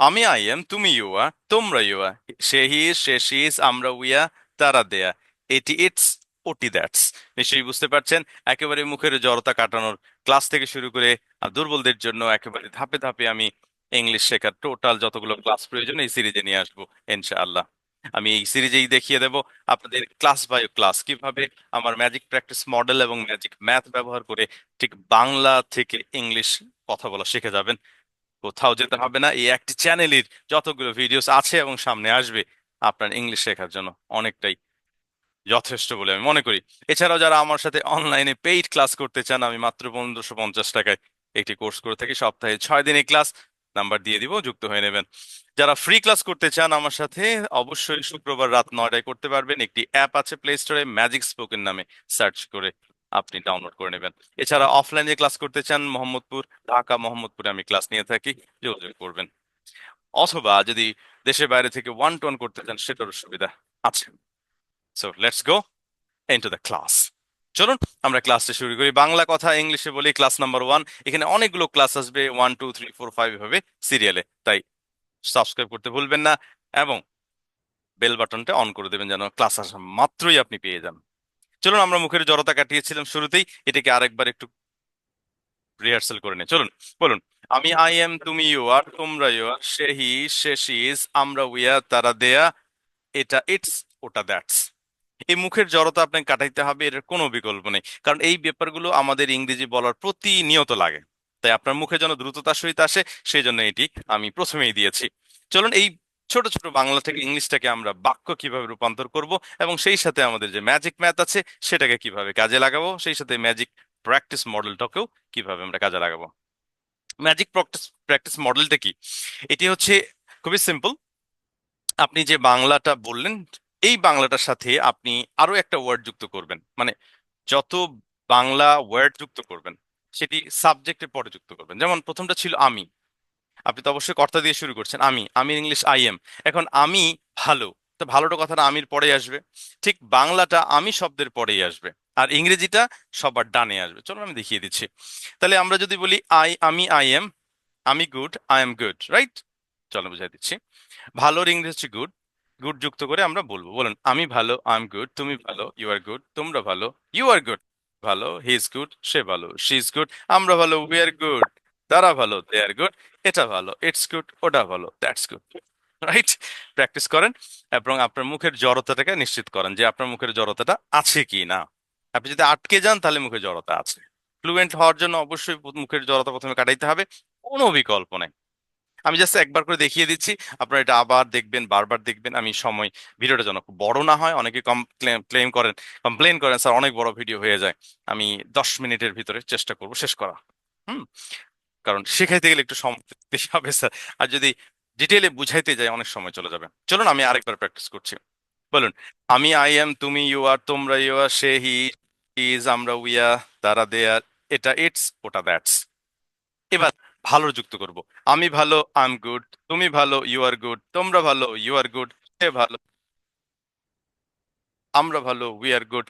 আমি I am তুমি you are তোমরা you R say he, say she আমরা উইয়া তারা দেয়া এটি ইটস, ওটি দ্যাটস। নিশ্চয়ই বুঝতে পারছেন? একেবারে মুখের জড়তা কাটানোর ক্লাস থেকে শুরু করে দুর্বলদের জন্য একেবারে ধাপে ধাপে আমি ইংলিশ শেখার টোটাল যতগুলো ক্লাস প্রয়োজন, এই সিরিজে নিয়ে আসব, ইনশাআল্লাহ। আমি এই সিরিজেই দেখিয়ে দেব আপনাদের ক্লাস বাই ক্লাস। কীভাবে আমার ম্যাজিক প্র্যাকটিস মডেল এবং ম্যাজিক ম্যাথ ব্যবহার করে ঠিক বাংলা থেকে ইংলিশ কথা বলা শিখে যাবেন কোথাও যেতে হবে না। এই একটি চ্যানেলের যতগুলো ভিডিওস আছে এবং সামনে আসবে, আপনার ইংলিশ শেখার জন্য অনেকটাই যথেষ্ট বলে আমি মনে করি। এছাড়াও যারা আমার সাথে অনলাইনে পেইড ক্লাস করতে চান, আমি মাত্র পনেরোশো পঞ্চাশ টাকায় একটি কোর্স করে থাকি। সপ্তাহে ছয় দিনে ক্লাস নাম্বার দিয়ে দিব, যুক্ত হয়ে নেবেন। যারা ফ্রি ক্লাস করতে চান আমার সাথে, অবশ্যই শুক্রবার রাত নয়টায় করতে পারবেন। একটি অ্যাপ আছে প্লে স্টোরে ম্যাজিক স্পোকেন নামে সার্চ করে আপনি ডাউনলোড করে নেবেন। এছাড়া অফলাইনে ক্লাস করতে চান, মোহাম্মদপুর, ঢাকা, মোহাম্মদপুরে আমি ক্লাস নিয়ে থাকি, যোগাযোগ করবেন। অথবা যদি দেশের বাইরে থেকে ওয়ান টু ওয়ান করতে চান, সেটারও সুবিধা আছে। So let's go into the class চলুন, আমরা ক্লাসটা শুরু করি। বাংলা কথা ইংলিশে বলি ক্লাস নাম্বার ওয়ান এখানে অনেকগুলো ক্লাস আসবে one two three four five এভাবে সিরিয়ালে তাই সাবস্ক্রাইব করতে ভুলবেন না এবং বেল বাটনটা অন করে দেবেন যেন ক্লাস আসা মাত্রই আপনি পেয়ে যান। চলুন, আমরা মুখের জড়তা কাটিয়েছিলাম শুরুতেই, এটাকে আরেকবার একটু রিহার্সাল করে নিই। চলুন, বলুন, আমি আই এম তুমি ইউ আর তোমরা ইউ আর সে হি সে আমরা উইয়া তারা দেয়া এটা ইটস ওটা দ্যাটস এই মুখের জড়তা আপনাকে কাটাইতে হবে, এর কোনো বিকল্প নেই। কারণ এই ব্যাপারগুলো আমাদের ইংরেজি বলার প্রতিনিয়ত লাগে। তাই আপনার মুখে যেন দ্রুততার সহিত আসে, সেই জন্য এটি আমি প্রথমেই দিয়েছি। চলুন, এই ছোট ছোট বাংলা থেকে ইংলিশটাকে আমরা বাক্য কীভাবে রূপান্তর করব এবং সেই সাথে আমাদের যে ম্যাজিক ম্যাথ আছে সেটাকে কীভাবে কাজে লাগাবো, সেই সাথে ম্যাজিক প্র্যাকটিস মডেলটাকেও কীভাবে আমরা কাজে লাগাবো। ম্যাজিক প্র্যাকটিস প্র্যাকটিস মডেলটা কি? এটি হচ্ছে খুবই সিম্পল আপনি যে বাংলাটা বললেন, এই বাংলাটার সাথে আপনি আরও একটা ওয়ার্ড যুক্ত করবেন। মানে যত বাংলা ওয়ার্ড যুক্ত করবেন, সেটি সাবজেক্টের পরে যুক্ত করবেন। যেমন প্রথমটা ছিল আমি। আপনি তো অবশ্যই কর্তা দিয়ে শুরু করছেন, আমি আমি ইংলিশ আই এম। এখন আমি ভালো, তো ভালোটা কথাটা আমির পরেই আসবে। ঠিক বাংলাটা আমি শব্দের পরেই আসবে, আর ইংরেজিটা সবার ডানে আসবে। চলো আমি দেখিয়ে দিচ্ছি। তাহলে আমরা যদি বলি আই, আমি, আই এম, আমি good, I am good, right? চলো বুঝাই দিচ্ছি। ভালোর ইংরেজি হচ্ছে গুড গুড যুক্ত করে আমরা বলব। বলুন, আমি ভালো, আই এম গুড, তুমি ভালো, ইউ আর গুড, তোমরা ভালো, ইউ আর গুড, ভালো, হি ইজ গুড, সে ভালো, শি ইজ গুড, আমরা ভালো, উই আর গুড, তারা ভালো, দে আর গুড এটা ভালো ইটস গুড ওটা ভালো দ্যাটস গুড রাইট প্র্যাকটিস করেন এবং আপনার মুখের জড়তাটাকে নিশ্চিত করেন যে আপনার মুখের জড়তাটা আছে কি না আপনি যদি আটকে যান তাহলে মুখে জড়তা আছে। ফ্লুয়েন্ট হওয়ার জন্য অবশ্যই মুখের জড়তা প্রথমে কাটাইতে হবে, কোনো বিকল্প নেই। আমি জাস্ট একবার করে দেখিয়ে দিচ্ছি, আপনারা এটা আবার দেখবেন, বারবার দেখবেন, আমি সময়, ভিডিওটা যেন খুব বড় না হয়, অনেকে ক্লেম করেন কমপ্লেন করেন, স্যার, অনেক বড় ভিডিও হয়ে যায়। আমি দশ মিনিটের ভিতরে চেষ্টা করব, শেষ করা, হুম? কারণ শেখাইতে গেলে একটু সময় দিতে হবে স্যার আর যদি ডিটেলে বুঝাইতে যাই, অনেক সময় চলে যাবে। চলুন, আমি আরেকবার প্র্যাকটিস করছি। বলুন, আমি আই এম তুমি ইউ আর তোমরা you R say he is আমরা উইয়া তারা দে আর এটা ইটস ওটা দ্যাটস এবার ভালো যুক্ত করব। আমি ভালো আই এম গুড তুমি ভালো ইউ আর গুড তোমরা ভালো ইউ আর গুড সে ভালো, আমরা ভালো উই আর গুড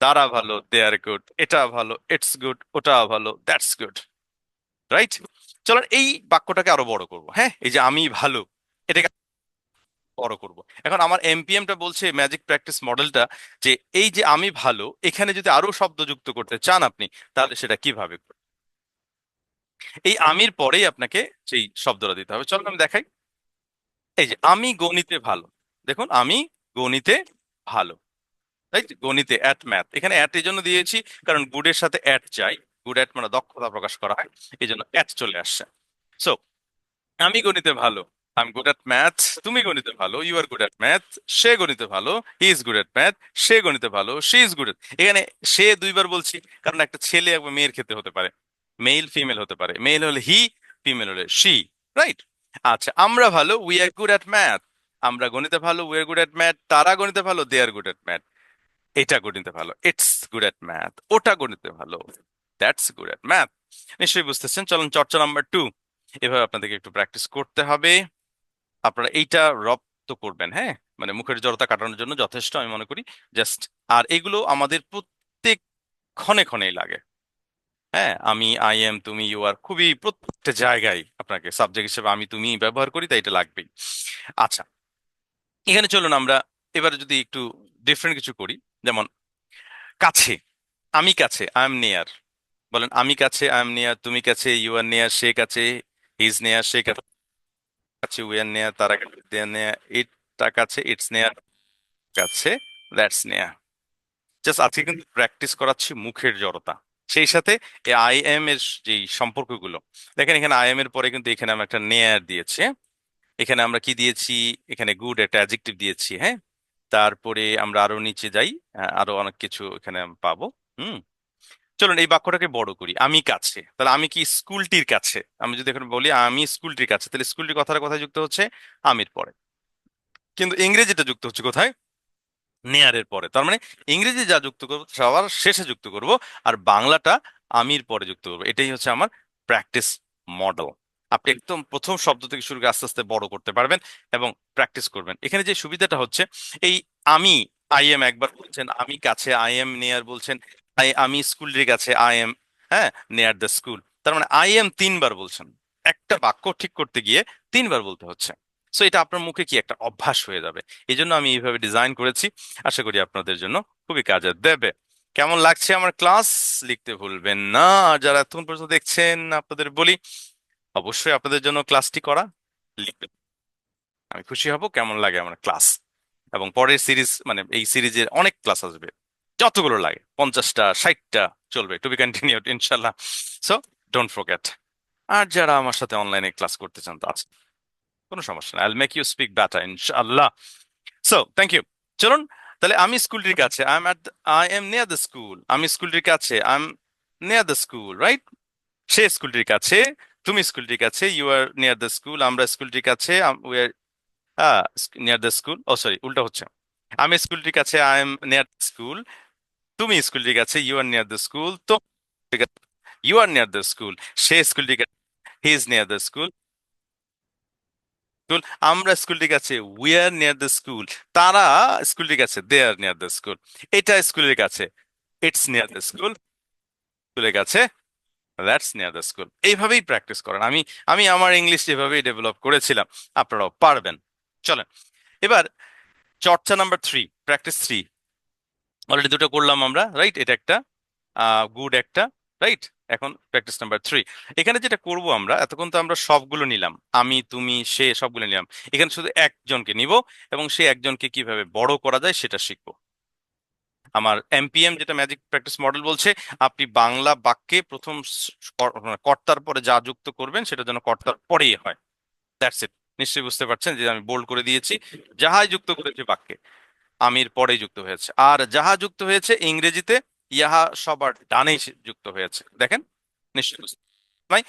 তারা ভালো দে আর গুড এটা ভালো ইটস গুড ওটা ভালো দ্যাটস গুড রাইট চলুন এই বাক্যটাকে আরও বড় করব হ্যাঁ? এই যে আমি ভালো, এটাকে বড় করব। এখন আমার এমপিএমটা বলছে ম্যাজিক প্র্যাকটিস মডেলটা যে এই যে আমি ভালো, এখানে যদি আরও শব্দ যুক্ত করতে চান আপনি, তাহলে সেটা কীভাবে এই আমির পরেই আপনাকে সেই শব্দটা দিতে হবে, চলুন আমি দেখাই। এই যে আমি গণিতে ভালো, দেখুন আমি গণিতে ভালো রাইট গণিতে অ্যাট ম্যাথ এখানে অ্যাট এই জন্য দিয়েছি, কারণ গুডের সাথে অ্যাট চাই। গুড অ্যাট মানে দক্ষতা প্রকাশ করা হয়। এই জন্য অ্যাট চলে আসছে সো আমি গণিতে ভালো I am good at math তুমি গণিতে ভালো you are good at math সে গণিতে ভালো he is good at math সে গণিতে ভালো সে ইজ গুড এখানে সে দুইবার বলছি, কারণ একটা ছেলে একবার মেয়ের ক্ষেত্রে হতে পারে। মেল ফিমেল হতে পারে। মেল হলে হি ফিমেল হলে শি রাইট আচ্ছা আমরা ভালো we are good at math আমরা গণিতে ভালো we are good at math তারা গণিতে ভালো they are good at math এটা গণিতে ভালো। ইটস গুড অ্যাট ম্যাথ ওটা গণিতে ভালো। দ্যাটস গুড অ্যাট ম্যাথ নিশ্চয়ই বুঝতেছেন? চলুন চর্চা নাম্বার টু এভাবে আপনাদেরকে একটু প্র্যাকটিস করতে হবে। আপনারা এইটা রপ্ত করবেন হ্যাঁ? মানে মুখের জড়তা কাটানোর জন্য যথেষ্ট, আমি মনে করি। জাস্ট আর এগুলো আমাদের প্রত্যেক ক্ষণে ক্ষণেই লাগে। হ্যাঁ? আমি আই এম তুমি ইউ আর খুবই প্রত্যেকটা জায়গায় আপনাকে সাবজেক্ট হিসেবে আমি, তুমি ব্যবহার করি, তাই এটা লাগবেই। আচ্ছা এখানে চলুন আমরা এবারে যদি একটু ডিফারেন্ট কিছু করি। যেমন, কাছে, আমি কাছে আই এম নিয়ার বলেন, আমি কাছে আই এম নিয়ার তুমি কাছে, ইউ আর নিয়ার সে কাছে, হিজ নেয়ার সে কাছে উই আর নেয়ার তারা নেয়ার ইটটা কাছে, ইটস নেয়ার কাছে, দ্যাটস নেয়ার জাস্ট আজকে কিন্তু প্র্যাকটিস করাচ্ছি মুখের জড়তা। সেই সাথে আই এম এর যে সম্পর্কগুলো, দেখেন এখানে আই এম এর পরে কিন্তু এখানে আমরা একটা নেয়ার দিয়েছি? এখানে আমরা কি দিয়েছি? এখানে গুড একটা অ্যাডজেক্টিভ দিয়েছি হ্যাঁ? তারপরে আমরা আরও নিচে যাই আরও অনেক কিছু এখানে পাবো, হুম? চলুন এই বাক্যটাকে বড় করি, আমি কাছে। তাহলে আমি কি স্কুলটির কাছে? আমি যদি এখন বলি, আমি স্কুলটির কাছে। তাহলে স্কুলটির কথার কোথায় যুক্ত হচ্ছে আমির পরে। কিন্তু ইংরেজিটা যুক্ত হচ্ছে কোথায়? নেয়ারের পরে। তার মানে ইংরেজি যা যুক্ত করব, সবার শেষে যুক্ত করব, আর বাংলাটা আমির পরে যুক্ত করব। এটাই হচ্ছে আমার প্র্যাকটিস মডেল। আপনি একদম প্রথম শব্দ থেকে শুরু করে আস্তে আস্তে বড় করতে পারবেন এবং প্র্যাকটিস করবেন। এখানে যে সুবিধাটা হচ্ছে, এই আমি, আই এম একবার বলছেন, আমি কাছে। আই এম নেয়ার বলছেন আই আমি স্কুলের কাছে আই এম হ্যাঁ নেয়ার দ্য স্কুল তার মানে আই এম তিনবার বলছেন। একটা বাক্য ঠিক করতে গিয়ে তিনবার বলতে হচ্ছে। সো এটা আপনার মুখে কি একটা অভ্যাস হয়ে যাবে? এই জন্য আমি এইভাবে ডিজাইন করেছি। আশা করি আপনাদের জন্য খুবই কাজে দেবে। কেমন লাগছে আমার ক্লাস লিখতে ভুলবেন না। যারা এতক্ষণ পর্যন্ত দেখছেন, আপনাদের বলি, অবশ্যই আপনাদের জন্য ক্লাসটি করা লিখবেন। আমি খুশি হব, কেমন লাগে আমার ক্লাস এবং পরের সিরিজ মানে এই সিরিজের অনেক ক্লাস আসবে। যতগুলো লাগে, পঞ্চাশটা, ষাটটা চলবে টু বি কন্টিনিউড ইনশাল্লাহ সো ডোন্ট ফরগেট আর যারা আমার সাথে অনলাইনে ক্লাস করতে চান, তো আছে। কোনো সমস্যা না I'll make you speak better ইনশাল্লাহ সো থ্যাংক ইউ চলুন, তাহলে আমি স্কুলটির কাছে I am I am near the school আমি স্কুলটির কাছে I am near the school right সে স্কুলটির কাছে, তুমি স্কুলটির কাছে you are near the school আমরা স্কুলটির কাছে we are near the school oh sorry উল্টা হচ্ছে। আমি স্কুলটির কাছে আই এম নিয়ার স্কুল তুমি স্কুলটির কাছে you are near the school তো you are near the school সে স্কুলটির কাছে he is near the school school আমরা স্কুলটির কাছে we are near the school তারা স্কুলটির কাছে they are near the school এটা স্কুলের কাছে ইটস নিয়ার দ্য স্কুল স্কুলের কাছে দ্যাটস নিয়ার দ্য স্কুল এইভাবেই প্র্যাকটিস করেন, আমি আমি আমার ইংলিশ এভাবেই ডেভেলপ করেছিলাম, আপনারাও পারবেন, চলেন, এবার, চর্চা number three practice three already দুটো করলাম আমরা রাইট এটা একটা গুড একটা রাইট এখন প্র্যাকটিস নাম্বার থ্রি এখানে যেটা করব আমরা, এতক্ষণ তো আমরা সবগুলো নিলাম। আমি, তুমি, সে, সবগুলো নিলাম। এখানে শুধু একজনকে নিব এবং সে একজনকে কীভাবে বড় করা যায় সেটা শিখব। আমার এমপিএম যেটা ম্যাজিক প্র্যাকটিস মডেল বলছে, আপনি বাংলা বাক্যে প্রথম মানে কর্তার পরে যা যুক্ত করবেন সেটা যেন কর্তার পরেই হয়। দ্যাটস ইট নিশ্চয়ই বুঝতে পারছেন যে আমি বোল্ড করে দিয়েছি। যাহাই যুক্ত করেছি বাক্যে। আমির পরেই যুক্ত হয়েছে আর যাহা যুক্ত হয়েছে ইংরেজিতে ইহা সবার ডানেই যুক্ত হয়েছে দেখেন নিশ্চয়ই বুঝতে নাই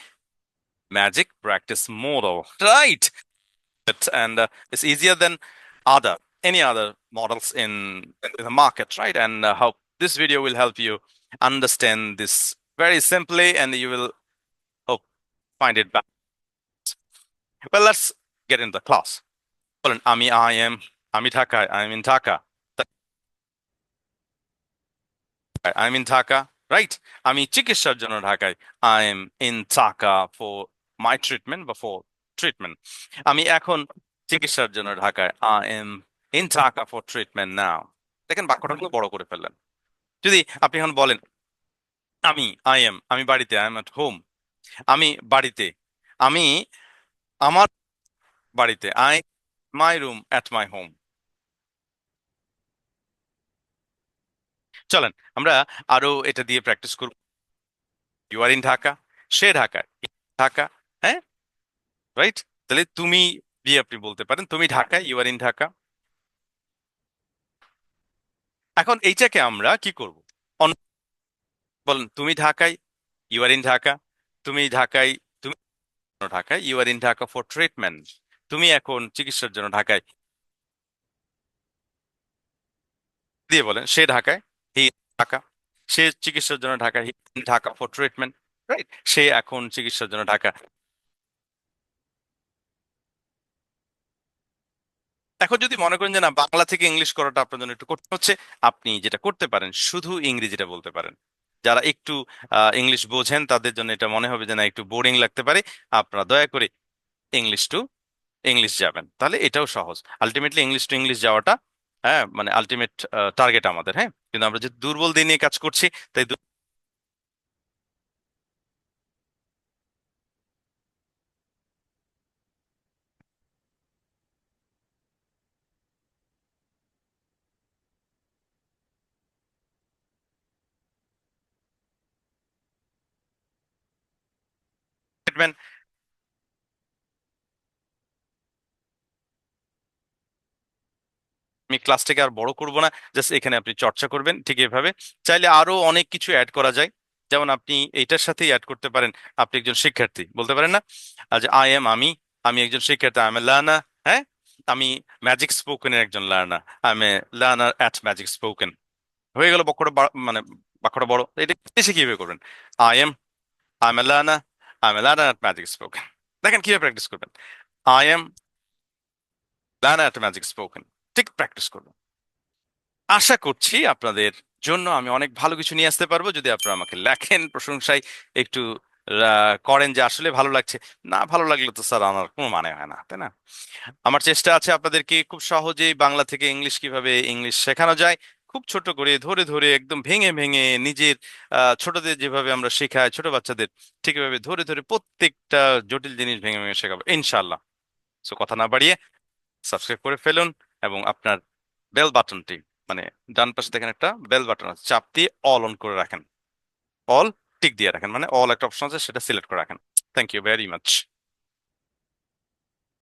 magic practice model right and uh, it's easier than other any other models in, in the market right and uh, hope this video will help you understand this very simply and you will hope find it back well let's get in the class বলেন আমি I am আমি ঢাকায় in Dhaka. I am in Dhaka, right? আমি চিকিৎসার জন্য ঢাকায়। I am in Dhaka for my treatment, বা for treatment. আমি এখন চিকিৎসার জন্য ঢাকায়। I am in Dhaka for treatment now দেখেন বাক্যটা কিন্তু বড় করে ফেললেন। যদি আপনি এখন বলেন, আমি আই এম আমি বাড়িতে আই এম এট হোম আমি বাড়িতে, আমি আমার বাড়িতে I my room at my home চলেন, আমরা আরও এটা দিয়ে প্র্যাকটিস করব। ইউ আর ইন ঢাকা সে ঢাকায় ঢাকা হ্যাঁ? রাইট তাহলে তুমি দিয়ে আপনি বলতে পারেন, তুমি ঢাকায় ইউ আর ইন ঢাকা এখন এইটাকে আমরা কি করব? বলেন, তুমি ঢাকায় ইউ আর ইন ঢাকা তুমি ঢাকায় তুমি ঢাকায় you are in Dhaka for treatment তুমি এখন চিকিৎসার জন্য ঢাকায়। দিয়ে বলেন, সে ঢাকায় হি ঢাকা সে চিকিৎসার জন্য ঢাকায় he, Dhaka for treatment right সে এখন চিকিৎসার জন্য ঢাকা। এখন যদি মনে করেন যে না, বাংলা থেকে ইংলিশ করাটা আপনার জন্য একটু করতে হচ্ছে, আপনি যেটা করতে পারেন, শুধু ইংরেজিটা বলতে পারেন। যারা একটু ইংলিশ বোঝেন, তাদের জন্য এটা মনে হবে যে না, একটু বোরিং লাগতে পারে। আপনারা দয়া করে ইংলিশ টু ইংলিশ যাবেন। তাহলে এটাও সহজ। আলটিমেটলি ইংলিশ টু ইংলিশ যাওয়াটা হ্যাঁ মানে আলটিমেট টার্গেট আমাদের হ্যাঁ? কিন্তু আমরা যে দুর্বল দিয়ে নিয়ে কাজ করছি তাই দু- আমি ক্লাসটাকে আর বড় করব না জাস্ট এখানে আপনি চর্চা করবেন, ঠিক এভাবে। চাইলে আরও অনেক কিছু অ্যাড করা যায়। যেমন আপনি এইটার সাথেই অ্যাড করতে পারেন, আপনি একজন শিক্ষার্থী, বলতে পারেন না? আজ আই এম আমি আমি একজন শিক্ষার্থী আই এম লার্নার হ্যাঁ? আমি ম্যাজিক স্পোকেনের একজন learner I am learner at magic spoken হয়ে গেল বাক্যটা বা- মানে বাক্যটা বড়। এটা বেশি কীভাবে করবেন? I am I am learner I am learner at magic spoken দেখেন কীভাবে প্র্যাকটিস করবেন। I am learner at magic spoken ঠিক প্র্যাকটিস করবেন আশা করছি আপনাদের জন্য আমি অনেক ভালো কিছু নিয়ে আসতে পারব, যদি আপনারা আমাকে লেখেন, প্রশংসায় একটু করেন যে আসলে ভালো লাগছে। না ভালো লাগলে তো স্যার আমার কোনো মানে হয় না, তাই না? আমার চেষ্টা আছে আপনাদেরকে খুব সহজেই বাংলা থেকে ইংলিশ কীভাবে ইংলিশ শেখানো যায়, খুব ছোট করে, ধরে ধরে, একদম ভেঙে ভেঙে নিজের ছোটদের যেভাবে আমরা শেখাই, ছোট বাচ্চাদের ঠিক এভাবে ধরে ধরে প্রত্যেকটা জটিল জিনিস ভেঙে ভেঙে শেখাবো ইনশাল্লাহ সো কথা না বাড়িয়ে সাবস্ক্রাইব করে ফেলুন। এবং আপনার বেল বাটনটি মানে ডান পাশে দেখেন একটা বেল বাটন আছে, চাপ দিয়ে অল অন করে রাখেন। অল টিক দিয়ে রাখেন মানে অল একটা অপশন আছে, সেটা সিলেক্ট করে রাখেন। Thank you very much